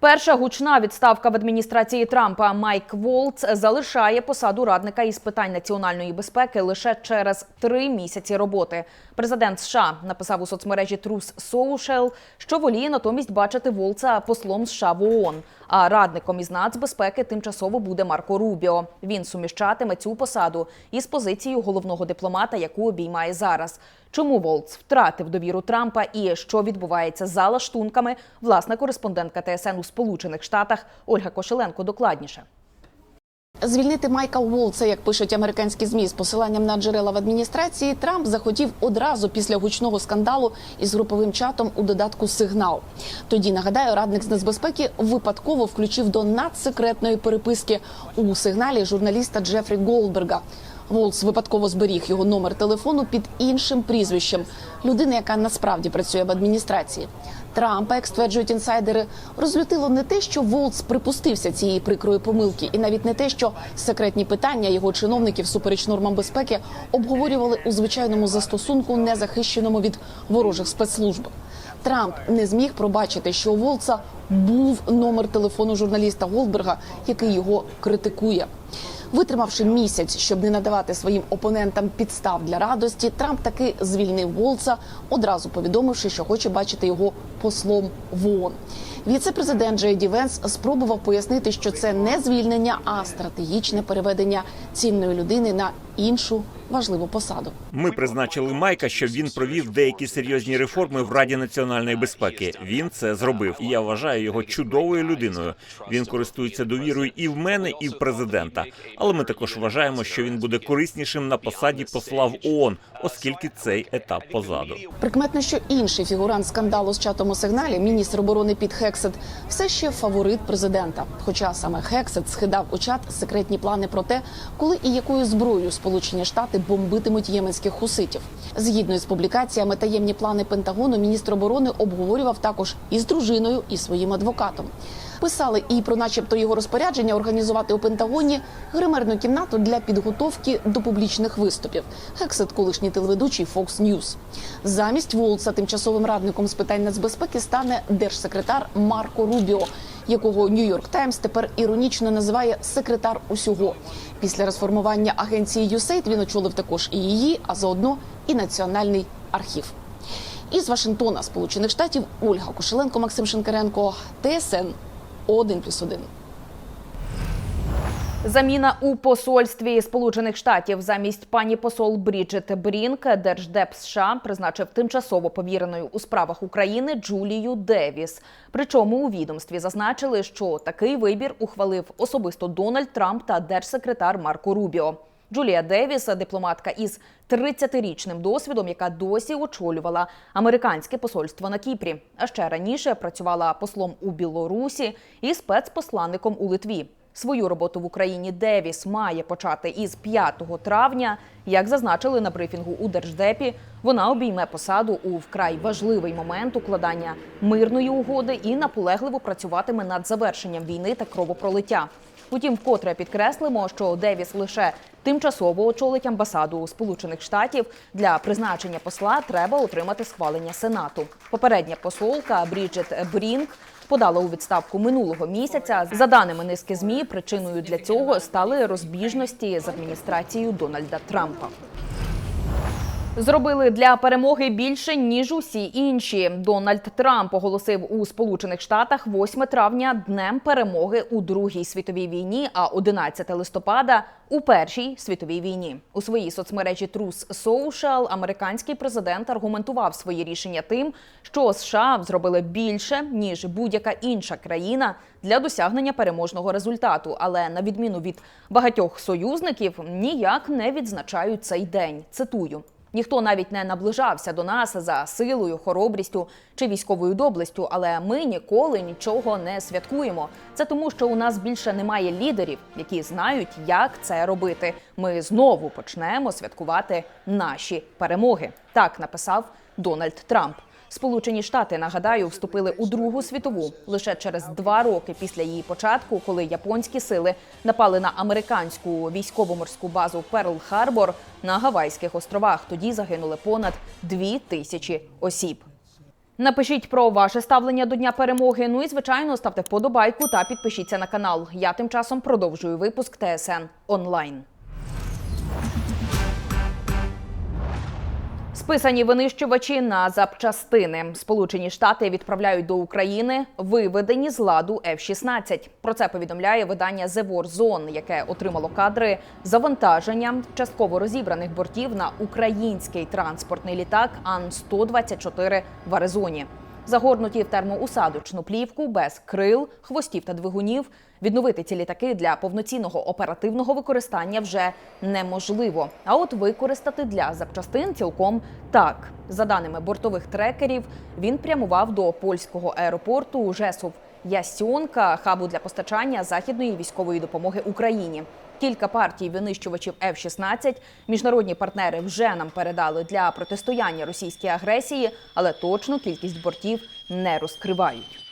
Перша гучна відставка в адміністрації Трампа Майк Волц залишає посаду радника із питань національної безпеки лише через три місяці роботи. Президент США написав у соцмережі Truth Social, що воліє натомість бачити Волца послом США в ООН. А радником із нацбезпеки тимчасово буде Марко Рубіо. Він суміщатиме цю посаду із позицією головного дипломата, яку обіймає зараз. Чому Волц втратив довіру Трампа і що відбувається за лаштунками? Власна кореспондентка ТСН у Сполучених Штатах Ольга Кошеленко докладніше. Звільнити Майка Волца, як пишуть американські змі з посиланням на джерела в адміністрації, Трамп захотів одразу після гучного скандалу із груповим чатом у додатку Сигнал. Тоді нагадаю, радник з нацбезпеки випадково включив до надсекретної переписки у сигналі журналіста Джефрі Голдберга. Волц випадково зберіг його номер телефону під іншим прізвищем людини, яка насправді працює в адміністрації. Трампа, як стверджують інсайдери, розлютило не те, що Волц припустився цієї прикрої помилки, і навіть не те, що секретні питання його чиновників супереч нормам безпеки обговорювали у звичайному застосунку, не захищеному від ворожих спецслужб. Трамп не зміг пробачити, що у Волца був номер телефону журналіста Голдберга, який його критикує. Витримавши місяць, щоб не надавати своїм опонентам підстав для радості, Трамп таки звільнив Волца, одразу повідомивши, що хоче бачити його послом в ООН. Віце-президент Джей Ді Венс спробував пояснити, що це не звільнення, а стратегічне переведення цінної людини на іншу важливу посаду. Ми призначили Майка, щоб він провів деякі серйозні реформи в Раді національної безпеки. Він це зробив. І я вважаю його чудовою людиною. Він користується довірою і в мене, і в президента. Але ми також вважаємо, що він буде кориснішим на посаді посла в ООН, оскільки цей етап позаду. Прикметно, що інший фігурант скандалу з чатом у сигналі, міністр оборони Піт Хексет, все ще фаворит президента. Хоча саме Хексет схидав у чат секретні плани про те, коли і якою зброєю Сполучені Штати бомбитимуть єменських хуситів. Згідно з публікаціями, таємні плани Пентагону міністр оборони обговорював також із дружиною і своїм адвокатом. Писали і про, начебто, його розпорядження організувати у Пентагоні гримерну кімнату для підготовки до публічних виступів. Хексет, колишній телеведучий Fox News. Замість Волца тимчасовим радником з питань нацбезпеки стане держсекретар Марко Рубіо, якого Нью-Йорк Таймс тепер іронічно називає секретар усього. Після розформування агенції USAID він очолив також і її, а заодно і національний архів. Із Вашингтона, Сполучених Штатів, Ольга Кошеленко, Максим Шинкаренко, ТСН 1+,1. Заміна у посольстві Сполучених Штатів замість пані посол Бріджит Брінк держдеп США призначив тимчасово повіреною у справах України Джулію Девіс. Причому у відомстві зазначили, що такий вибір ухвалив особисто Дональд Трамп та держсекретар Марко Рубіо. Джулія Девіс, дипломатка із 30-річним досвідом, яка досі очолювала американське посольство на Кіпрі. А ще раніше працювала послом у Білорусі і спецпосланником у Литві. Свою роботу в Україні Девіс має почати із 5 травня. Як зазначили на брифінгу у держдепі, вона обійме посаду у вкрай важливий момент укладання мирної угоди і наполегливо працюватиме над завершенням війни та кровопролиття. Утім, вкотре підкреслимо, що Девіс лише тимчасово очолить амбасаду Сполучених Штатів. Для призначення посла треба отримати схвалення Сенату. Попередня посолка Бріджит Брінк подала у відставку минулого місяця. За даними низки змі, причиною для цього стали розбіжності з адміністрацією Дональда Трампа. Зробили для перемоги більше ніж усі інші. Дональд Трамп оголосив у Сполучених Штатах 8 травня днем перемоги у Другій світовій війні, а 11 листопада у Першій світовій війні. У своїй соцмережі Truth Social американський президент аргументував своє рішення тим, що США зробили більше ніж будь-яка інша країна для досягнення переможного результату. Але на відміну від багатьох союзників ніяк не відзначають цей день. Цитую. Ніхто навіть не наближався до нас за силою, хоробрістю чи військовою доблестю, але ми ніколи нічого не святкуємо. Це тому, що у нас більше немає лідерів, які знають, як це робити. Ми знову почнемо святкувати наші перемоги. Так написав Дональд Трамп. Сполучені Штати нагадаю вступили у Другу світову лише через два роки після її початку, коли японські сили напали на американську військово-морську базу Перл-Харбор на Гавайських островах. Тоді загинули понад дві тисячі осіб. Напишіть про ваше ставлення до Дня перемоги. Ну і звичайно, ставте вподобайку та підпишіться на канал. Я тим часом продовжую випуск ТСН онлайн. Списані винищувачі на запчастини. Сполучені Штати відправляють до України виведені з ладу F-16. Про це повідомляє видання The War Zone, яке отримало кадри завантаження частково розібраних бортів на український транспортний літак Ан-124 в Аризоні. Загорнуті в термоусадочну плівку без крил, хвостів та двигунів. Відновити ці літаки для повноцінного оперативного використання вже неможливо. А от використати для запчастин цілком так. За даними бортових трекерів, він прямував до польського аеропорту Жесов Ясьонка, хабу для постачання західної військової допомоги Україні. Кілька партій винищувачів F-16 міжнародні партнери вже нам передали для протистояння російській агресії, але точну кількість бортів не розкривають.